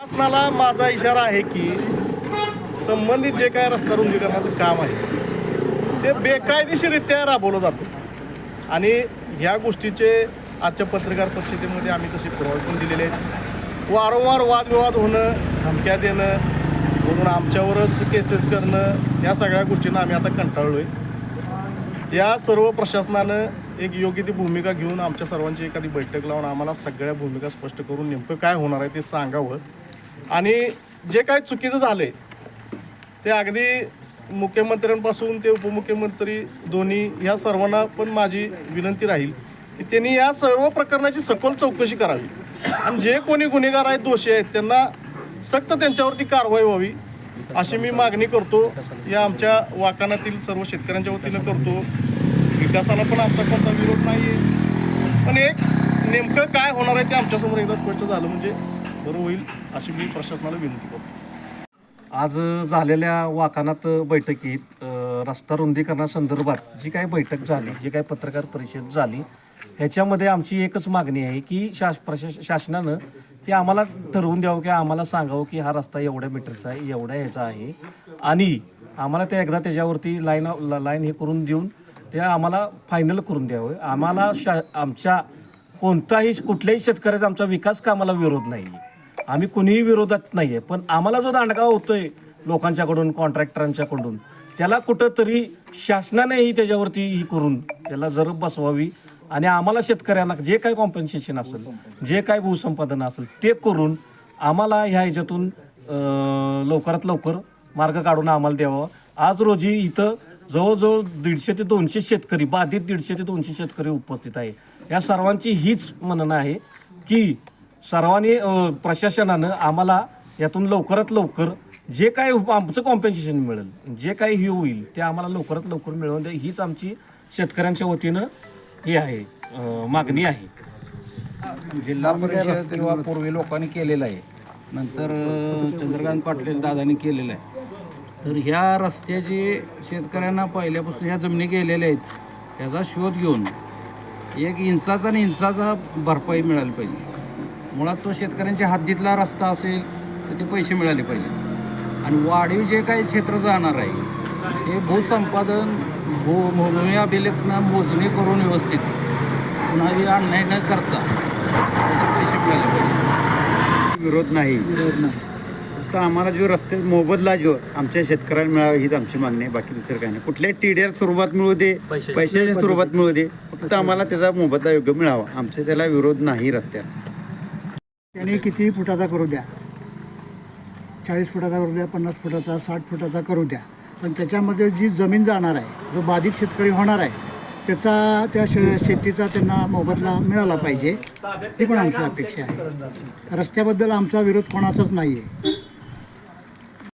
शासनाला माझा इशारा आहे की संबंधित जे काय रस्ता रुंदीकरणाचं काम आहे ते बेकायदेशीररित्या राबवलं जातं. आणि ह्या गोष्टीचे आजच्या पत्रकार परिषदेमध्ये आम्ही तसे पुरावे पण दिलेले आहेत. वारंवार वादविवाद होणं धमक्या देणं म्हणून आमच्यावरच केसेस करणं या सगळ्या गोष्टींना आम्ही आता कंटाळलो आहे या सर्व प्रशासनानं एक योग्य ती भूमिका घेऊन आमच्या सर्वांची एखादी बैठक लावून आम्हाला सगळ्या भूमिका स्पष्ट करून नेमकं काय होणार आहे ते सांगावं. आणि जे काही चुकीचं झालं आहे ते अगदी मुख्यमंत्र्यांपासून ते उपमुख्यमंत्री दोन्ही ह्या सर्वांना पण माझी विनंती राहील की त्यांनी या सर्व प्रकरणाची सखोल चौकशी करावी. आणि जे कोणी गुन्हेगार आहेत दोषी आहेत त्यांना सक्त त्यांच्यावरती कारवाई व्हावी अशी मी मागणी करतो. या आमच्या वाकाणातील सर्व शेतकऱ्यांच्या वतीनं करतो. विकासाला पण आमचा कोणता विरोध नाही आहे पण एक नेमकं काय होणार आहे ते आमच्यासमोर एकदा स्पष्ट झालं म्हणजे बरं होईल अशी मी प्रशासनाला विनंती करतो. आज झालेल्या वाकानात बैठकीत रस्ता रुंदीकरणासंदर्भात जी काही बैठक झाली जी काही पत्रकार परिषद झाली ह्याच्यामध्ये आमची एकच मागणी आहे की शास प्रशास शासनानं की आम्हाला ठरवून द्यावं की आम्हाला सांगावं की हा रस्ता एवढ्या मीटरचा आहे एवढ्या ह्याचा आहे. आणि आम्हाला ते एकदा त्याच्यावरती लाईन लाईन हे करून देऊन ते आम्हाला फायनल करून द्यावं. आम्हाला शा आमच्या कोणताही कुठल्याही शेतकऱ्याचा आमचा विकास कामाला विरोध नाही आम्ही कुणीही विरोधात नाही आहे पण आम्हाला जो दांडगा होतोय लोकांच्याकडून कॉन्ट्रॅक्टरांच्याकडून त्याला कुठंतरी शासनानेही त्याच्यावरती ही करून त्याला जर बसवावी आणि आम्हाला शेतकऱ्यांना जे काय कॉम्पन्सेशन असेल जे काय भूसंपादन असेल ते करून आम्हाला ह्या ह्याच्यातून लवकरात लवकर मार्ग काढून आम्हाला द्यावा. आज रोजी इथं जवळजवळ दीडशे ते दोनशे शेतकरी बाधित दीडशे ते दोनशे शेतकरी उपस्थित आहे. या सर्वांची हीच म्हणणं आहे की सर्वांनी अ, प्रशासनानं आम्हाला यातून लवकरात लवकर जे काय उप- आमचं कॉम्पेन्सेशन मिळेल जे काही हे होईल ते आम्हाला लवकरात लवकर मिळवून द्या. हीच आमची शेतकऱ्यांच्या वतीनं हे आहे अ, मागणी आहे. जिल्हा परिषद किंवा पूर्वी लोकांनी केलेलं आहे. नंतर अ, चंद्रकांत पाटील दादांनी केलेलं आहे. तर ह्या रस्त्याचे शेतकऱ्यांना पहिल्यापासून ह्या जमिनी गेलेल्या आहेत ह्याचा शोध घेऊन एक इंचाचा आणि इंचाचा भरपाई मिळाली पाहिजे. मुळात तो शेतकऱ्यांच्या हद्दीतला रस्ता असेल तर ते पैसे मिळाले पाहिजे. आणि वाढीव जे काही क्षेत्र जाणार आहे ते भूसंपादन भू भूमी अभिलेखना मोजणी करून व्यवस्थित कुणाही अन्याय न करता त्याचे पैसे मिळाले पाहिजे. विरोध नाही. फक्त आम्हाला जो रस्ते मोबदला जो आमच्या शेतकऱ्यांना मिळावा हीच आमची मागणी आहे बाकी दुसरं काही नाही. कुठल्याही टीडीआर स्वरूपात मिळू दे पैशाच्या स्वरूपात मिळू दे फक्त आम्हाला त्याचा मोबदला योग्य मिळावा. आमच्या त्याला विरोध नाही रस्त्याला. त्याने कितीही फुटाचा करू द्या. चाळीस फुटाचा करू द्या पन्नास फुटाचा साठ फुटाचा करू द्या. पण त्याच्यामध्ये जी जमीन जाणार आहे जो बाधित शेतकरी होणार आहे त्याचा त्या शे शेतीचा त्यांना मोबदला मिळाला पाहिजे. ही पण आमची अपेक्षा आहे. रस्त्याबद्दल आमचा विरोध कोणाचाच नाही आहे